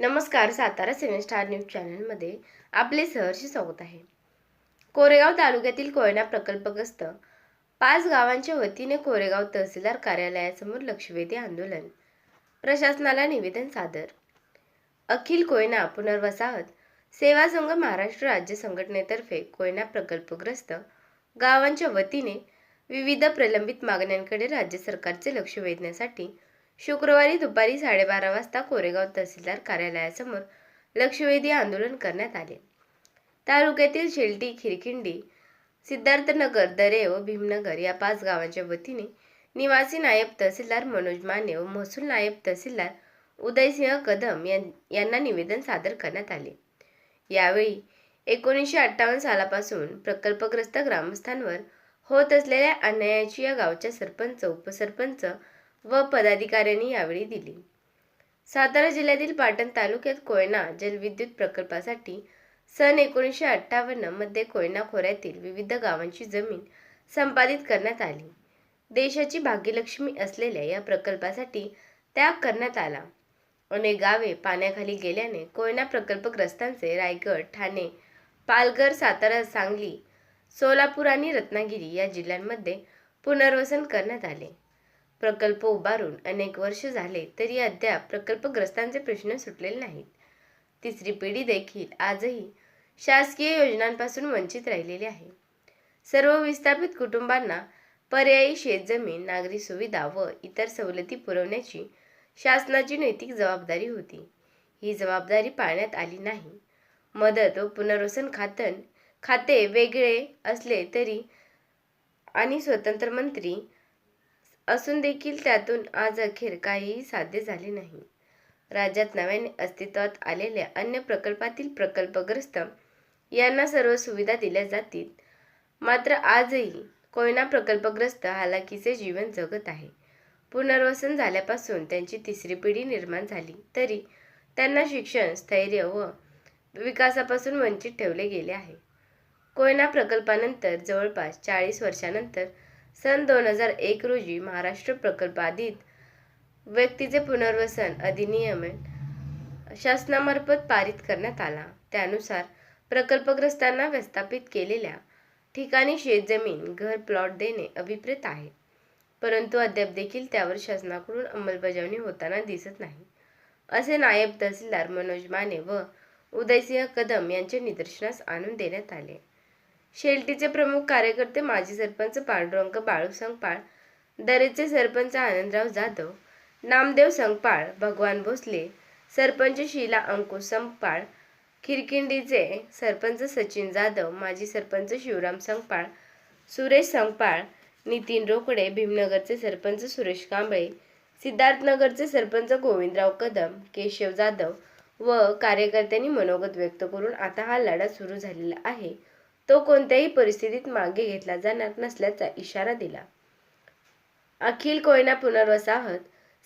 नमस्कार Satara seven star news चॅनलमध्ये आपले सहर्ष स्वागत आहे. कोरेगाव तालुक्यातील कोयना प्रकल्पग्रस्त पाच गावांच्या वतीने कोरेगाव तहसीलदार कार्यालयासमोर लक्षवेधी आंदोलन. प्रशासनाला निवेदन सादर. अखिल कोयना पुनर्वसाहत सेवा संघ महाराष्ट्र राज्य संघटनेतर्फे कोयना प्रकल्पग्रस्त गावांच्या वतीने विविध प्रलंबित मागण्यांकडे राज्य सरकारचे लक्ष वेधण्यासाठी शुक्रवारी दुपारी साडेबारा वाजता कोरेगाव तहसीलदार कार्यालयासमोर लक्षवेधी आंदोलन करण्यात आले. तालुक्यातील शेलटी खिरखिंडी सिद्धार्थनगर दरे व भीमनगर या पाच गावांच्या वतीने निवासी नायब तहसीलदार मनोज माने व महसूल नायब तहसीलदार उदयसिंह कदम यां- यांना निवेदन सादर करण्यात आले. यावेळी एकोणीसशे अठ्ठावन्न सालापासून प्रकल्पग्रस्त ग्रामस्थांवर होत असलेल्या अन्यायाची या गावच्या सरपंच उपसरपंच व पदाधिकाऱ्यांनी यावेळी दिली. सातारा जिल्ह्यातील पाटण तालुक्यात कोयना जलविद्युत प्रकल्पासाठी सन एकोणीसशे अठ्ठावन्नमध्ये कोयना खोऱ्यातील विविध गावांची जमीन संपादित करण्यात आली. देशाची भाग्यलक्ष्मी असलेल्या या प्रकल्पासाठी त्याग करण्यात आला. अनेक गावे पाण्याखाली गेल्याने कोयना प्रकल्पग्रस्तांचे रायगड ठाणे पालघर सातारा सांगली सोलापूर आणि रत्नागिरी या जिल्ह्यांमध्ये पुनर्वसन करण्यात आले. प्रकल्प उभारून अनेक वर्ष झाले तरी अद्याप प्रकल्पग्रस्तांचे प्रश्न सुटलेले नाहीत. तिसरी पिढी देखील आजही शासकीय योजनांपासून वंचित राहिलेली आहे. सर्व विस्थापित कुटुंबांना पर्यायी शेतजमीन नागरी सुविधा व इतर सवलती पुरवण्याची शासनाची नैतिक जबाबदारी होती. ही जबाबदारी पाळण्यात आली नाही. मदत व पुनर्वसन खातन खाते वेगळे असले तरी आणि स्वतंत्र मंत्री असून देखील त्यातून आज अखेर काहीही साध्य झाले नाही. राज्यात नव्याने अस्तित्वात आलेल्या अन्य प्रकल्पातील प्रकल्पग्रस्त यांना सर्व सुविधा दिल्या जातील. मात्र आजही कोयना प्रकल्पग्रस्त हालाकीचे जीवन जगत आहे. पुनर्वसन झाल्यापासून त्यांची तिसरी पिढी निर्माण झाली तरी त्यांना शिक्षण स्थैर्य व विकासापासून वंचित ठेवले गेले आहे. कोयना प्रकल्पानंतर जवळपास चाळीस वर्षानंतर सन दोन हजार एक रोजी महाराष्ट्र प्रकल्पाधीत व्यक्तीचे पुनर्वसन अधिनियम शासनामार्फत पारित करण्यात आला. त्यानुसार प्रकल्पग्रस्तांना व्यस्थापित केलेल्या ठिकाणी शेतजमीन घर प्लॉट देणे अभिप्रेत आहे. परंतु अद्याप देखील त्यावर शासनाकडून अंमलबजावणी होताना दिसत नाही असे नायब तहसीलदार मनोज माने व उदयसिंह कदम यांचे निदर्शनास आणून देण्यात आले. शेलटीचे प्रमुख कार्यकर्ते माजी सरपंच पांडुरंग बाळू संगपाळ दरेचे सरपंच आनंदराव जाधव नामदेव संगपाळ भगवान भोसले सरपंच शीला अंकुश संगपाळ खिरकिंडीचे सरपंच सचिन जाधव माजी सरपंच शिवराम संगपाळ सुरेश संगपाळ नितीन रोकडे भीमनगरचे सरपंच सुरेश कांबळे सिद्धार्थनगरचे सरपंच गोविंदराव कदम केशव जाधव व कार्यकर्त्यांनी मनोगत व्यक्त करून आता हा लढा सुरू झालेला आहे. तो कोणत्याही परिस्थितीत मागे घेतला जाणार नसल्याचा इशारा दिला. अखिल कोयना पुनर्वसाहत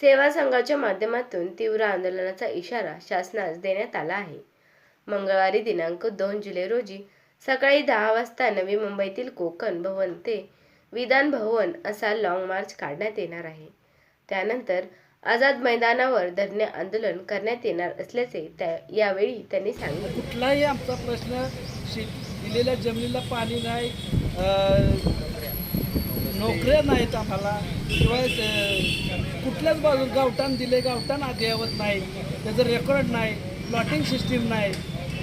सेवा संघाच्या माध्यमातून तीव्र आंदोलनाचा इशारा शासनास देण्यात आला आहे. मंगळवारी दिनांक दोन जुलै रोजी सकाळी दहा वाजता नवी मुंबईतील कोकण भवन ते विधान भवन असा लाँग मार्च काढण्यात येणार आहे. त्यानंतर आझाद मैदानावर धरणे आंदोलन करण्यात येणार असल्याचे त्या यावेळी त्यांनी सांगितले. कुठलाही आमचा प्रश्न पिकलेल्या जमिनीला पाणी नाही नोकऱ्या नाहीत आम्हाला. शिवाय कुठल्याच बाजू गावठाण दिले गावठाण अद्ययावत नाही त्याचं रेकॉर्ड नाही प्लॉटिंग सिस्टीम नाही.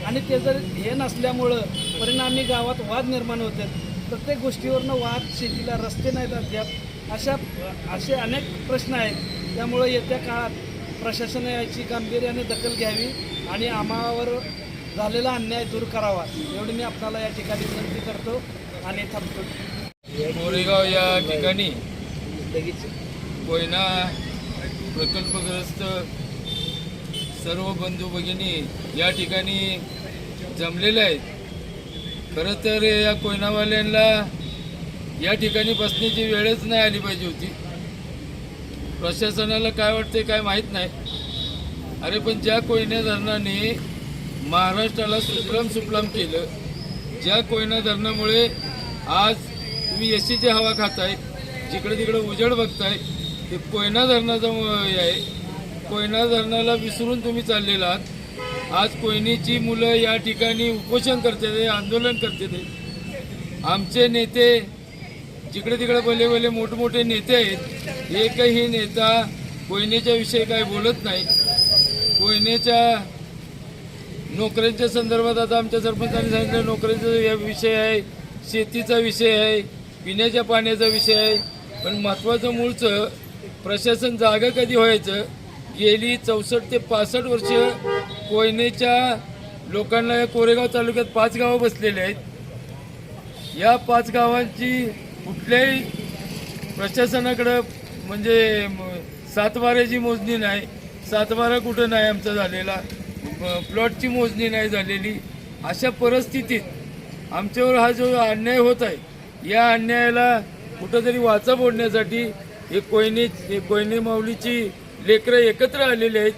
आणि त्याचं हे नसल्यामुळं परिणामी गावात वाद निर्माण होतात प्रत्येक गोष्टीवरनं वाद शेतीला रस्ते नाहीत अद्याप. अशा असे अनेक प्रश्न आहेत. त्यामुळं येत्या काळात प्रशासनाची गांभीर्याने दखल घ्यावी आणि आम्हावर झालेला अन्याय दूर करावा. एवढी मी आपल्याला या ठिकाणी विनंती करतो आणि थांबतो. कोरेगाव या ठिकाणी कोयना प्रकल्पग्रस्त सर्व बंधू भगिनी या ठिकाणी जमलेले आहेत. खरं तर या कोयनावाल्यांना या ठिकाणी बसण्याची वेळच नाही आली पाहिजे होती. प्रशासनाला काय वाटते काय माहीत नाही. अरे पण ज्या कोयना धरणाने महाराष्ट्राला सुजलाम सुफलाम केलं. ज्या कोयना धरणामुळे आज तुम्ही एसीची हवा खाताय जिकडे तिकडे उजेड बघताय ते कोयना धरणाचा हे आहे. कोयना धरणाला विसरून तुम्ही चाललेला आहात. आज कोयनेची मुलं या ठिकाणी उपोषण करते आंदोलन करते आमचे नेते जिकडे तिकडे भले भले मोठमोठे नेते आहेत एकही नेता कोयनेच्या विषयी काही बोलत नाही. कोयनेच्या नोकऱ्यांच्या संदर्भात आता आमच्या सरपंचांनी सांगितलं नोकऱ्यांचा या विषय आहे शेतीचा विषय आहे पिण्याच्या पाण्याचा विषय आहे. पण महत्त्वाचं मूळचं प्रशासन जागा कधी व्हायचं? गेली चौसष्ट ते पासष्ट वर्ष कोयनेच्या लोकांना या कोरेगाव तालुक्यात पाच गावं बसलेले आहेत. या पाच गावांची कुठल्याही प्रशासनाकडं म्हणजे सातवाऱ्याची मोजणी नाही. सातवारा कुठं नाही आमचा झालेला. प्लॉटची मोजणी नाही झालेली. अशा परिस्थितीत आमच्यावर हा जो अन्याय होत आहे या अन्यायाला कुठंतरी वाचा फोडण्यासाठी हे कोयने हे कोयने माऊलीची लेकरं एकत्र आलेली आहेत.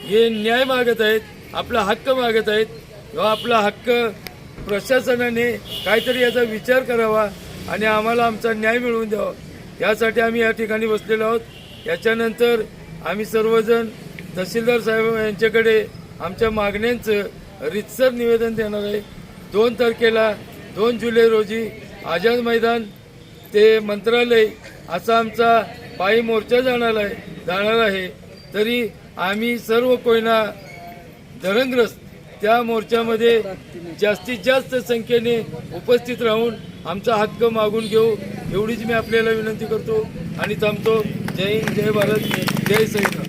हे न्याय मागत आहेत आपला हक्क मागत आहेत. किंवा आपला हक्क प्रशासनाने काहीतरी याचा विचार करावा आणि आम्हाला आमचा न्याय मिळवून द्यावा. यासाठी आम्ही या ठिकाणी बसलेलो आहोत. याच्यानंतर आम्ही सर्वजण तहसीलदार साहेब यांच्याकडे आमच्या मागण्यांचं रितसर निवेदन देणार आहे. दोन तारखेला दोन जुलै रोजी आझाद मैदान ते मंत्रालय असा आमचा पायी मोर्चा जाणार आहे जाणार आहे. तरी आम्ही सर्व कोयना धरणग्रस्त त्या मोर्चामध्ये जास्तीत जास्त संख्येने उपस्थित राहून आमचा हक्क मागून घेऊ एवढीच मी आपल्याला विनंती करतो आणि थांबतो. जय हिंद जय भारत जय सैन्य